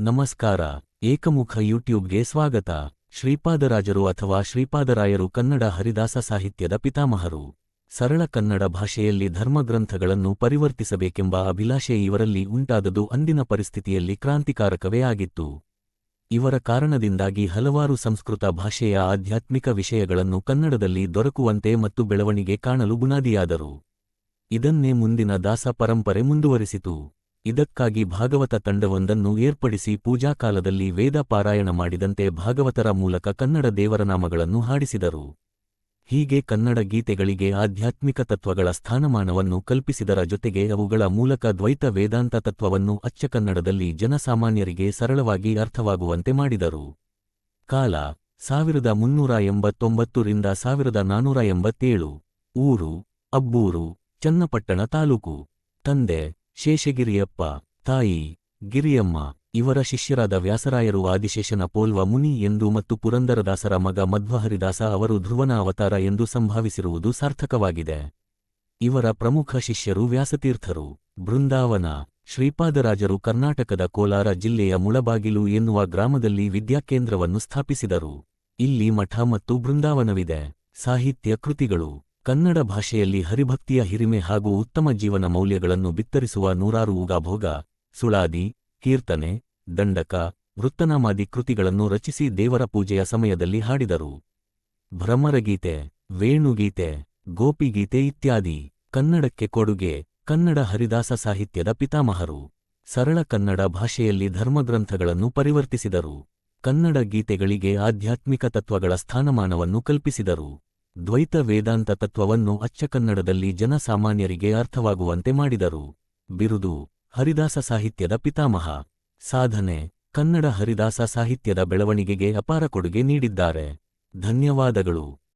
ನಮಸ್ಕಾರ. ಏಕಮುಖ ಯೂಟ್ಯೂಬ್ಗೆ ಸ್ವಾಗತ. ಶ್ರೀಪಾದರಾಜರು ಅಥವಾ ಶ್ರೀಪಾದರಾಯರು ಕನ್ನಡ ಹರಿದಾಸ ಸಾಹಿತ್ಯದ ಪಿತಾಮಹರು. ಸರಳ ಕನ್ನಡ ಭಾಷೆಯಲ್ಲಿ ಧರ್ಮಗ್ರಂಥಗಳನ್ನು ಪರಿವರ್ತಿಸಬೇಕೆಂಬ ಅಭಿಲಾಷೆ ಇವರಲ್ಲಿ ಉಂಟಾದದು ಅಂದಿನ ಪರಿಸ್ಥಿತಿಯಲ್ಲಿ ಕ್ರಾಂತಿಕಾರಕವೇ ಆಗಿತ್ತು. ಇವರ ಕಾರಣದಿಂದಾಗಿ ಹಲವಾರು ಸಂಸ್ಕೃತ ಭಾಷೆಯ ಆಧ್ಯಾತ್ಮಿಕ ವಿಷಯಗಳನ್ನು ಕನ್ನಡದಲ್ಲಿ ದೊರಕುವಂತೆ ಮತ್ತು ಬೆಳವಣಿಗೆ ಕಾಣಲು ಬುನಾದಿಯಾದರು. ಇದನ್ನೇ ಮುಂದಿನ ದಾಸ ಪರಂಪರೆ ಮುಂದುವರಿಸಿತು. ಇದಕ್ಕಾಗಿ ಭಾಗವತ ತಂಡವೊಂದನ್ನು ಏರ್ಪಡಿಸಿ ಪೂಜಾಕಾಲದಲ್ಲಿ ವೇದ ಪಾರಾಯಣ ಮಾಡಿದಂತೆ ಭಾಗವತರ ಮೂಲಕ ಕನ್ನಡ ದೇವರನಾಮಗಳನ್ನು ಹಾಡಿಸಿದರು. ಹೀಗೆ ಕನ್ನಡ ಗೀತೆಗಳಿಗೆ ಆಧ್ಯಾತ್ಮಿಕ ತತ್ವಗಳ ಸ್ಥಾನಮಾನವನ್ನು ಕಲ್ಪಿಸಿದರ ಜೊತೆಗೆ ಅವುಗಳ ಮೂಲಕ ದ್ವೈತ ವೇದಾಂತ ತತ್ವವನ್ನು ಅಚ್ಚಕನ್ನಡದಲ್ಲಿ ಜನಸಾಮಾನ್ಯರಿಗೆ ಸರಳವಾಗಿ ಅರ್ಥವಾಗುವಂತೆ ಮಾಡಿದರು. ಕಾಲ, ಸಾವಿರದ ಮುನ್ನೂರ ಎಂಬತ್ತೊಂಬತ್ತು ರಿಂದ ಸಾವಿರದ ನಾನೂರ ಎಂಬತ್ತೇಳು. ಊರು, ಅಬ್ಬೂರು, ಚನ್ನಪಟ್ಟಣ ತಾಲೂಕು. ತಂದೆ ಶೇಷಗಿರಿಯಪ್ಪ, ತಾಯಿ, ಗಿರಿಯಮ್ಮ, ಇವರ ಶಿಷ್ಯರಾದ ವ್ಯಾಸರಾಯರು ಆದಿಶೇಷನ ಪೋಲ್ವ ಮುನಿ ಎಂದು ಮತ್ತು ಪುರಂದರದಾಸರ ಮಗ ಮಧ್ವಹರಿದಾಸ ಅವರು ಧ್ರುವನ ಅವತಾರ ಎಂದು ಸಂಭಾವಿಸಿರುವುದು ಸಾರ್ಥಕವಾಗಿದೆ. ಇವರ ಪ್ರಮುಖ ಶಿಷ್ಯರು ವ್ಯಾಸತೀರ್ಥರು. ಬೃಂದಾವನ, ಶ್ರೀಪಾದರಾಜರು ಕರ್ನಾಟಕದ ಕೋಲಾರ ಜಿಲ್ಲೆಯ ಮುಳಬಾಗಿಲು ಎನ್ನುವ ಗ್ರಾಮದಲ್ಲಿ ವಿದ್ಯಾಕೇಂದ್ರವನ್ನು ಸ್ಥಾಪಿಸಿದರು. ಇಲ್ಲಿ ಮಠ ಮತ್ತು ಬೃಂದಾವನವಿದೆ. ಸಾಹಿತ್ಯ ಕೃತಿಗಳು. ಕನ್ನಡ ಭಾಷೆಯಲ್ಲಿ ಹರಿಭಕ್ತಿಯ ಹಿರಿಮೆ ಹಾಗೂ ಉತ್ತಮ ಜೀವನ ಮೌಲ್ಯಗಳನ್ನು ಬಿತ್ತರಿಸುವ ನೂರಾರು ಉಗಾಭೋಗ ಸುಳಾದಿ, ಕೀರ್ತನೆ, ದಂಡಕ, ವೃತ್ತನಾಮಾದಿ ಕೃತಿಗಳನ್ನು ರಚಿಸಿ ದೇವರ ಪೂಜೆಯ ಸಮಯದಲ್ಲಿ ಹಾಡಿದರು. ಭ್ರಮರಗೀತೆ, ವೇಣುಗೀತೆ, ಗೋಪಿಗೀತೆ ಇತ್ಯಾದಿ, ಕನ್ನಡಕ್ಕೆ ಕೊಡುಗೆ, ಕನ್ನಡ ಹರಿದಾಸ ಸಾಹಿತ್ಯದ ಪಿತಾಮಹರು. ಸರಳ ಕನ್ನಡ ಭಾಷೆಯಲ್ಲಿ ಧರ್ಮಗ್ರಂಥಗಳನ್ನು ಪರಿವರ್ತಿಸಿದರು. ಕನ್ನಡ ಗೀತೆಗಳಿಗೆ ಆಧ್ಯಾತ್ಮಿಕ ತತ್ವಗಳ ಸ್ಥಾನಮಾನವನ್ನು ಕಲ್ಪಿಸಿದರು. ದ್ವೈತ ವೇದಾಂತ ತತ್ವವನ್ನು ಅಚ್ಚಕನ್ನಡದಲ್ಲಿ ಜನಸಾಮಾನ್ಯರಿಗೆ ಅರ್ಥವಾಗುವಂತೆ ಮಾಡಿದರು. ಬಿರುದು, ಹರಿದಾಸ ಸಾಹಿತ್ಯದ ಪಿತಾಮಹ. ಸಾಧನೆ, ಕನ್ನಡ ಹರಿದಾಸ ಸಾಹಿತ್ಯದ ಬೆಳವಣಿಗೆಗೆ ಅಪಾರ ಕೊಡುಗೆ ನೀಡಿದ್ದಾರೆ. ಧನ್ಯವಾದಗಳು.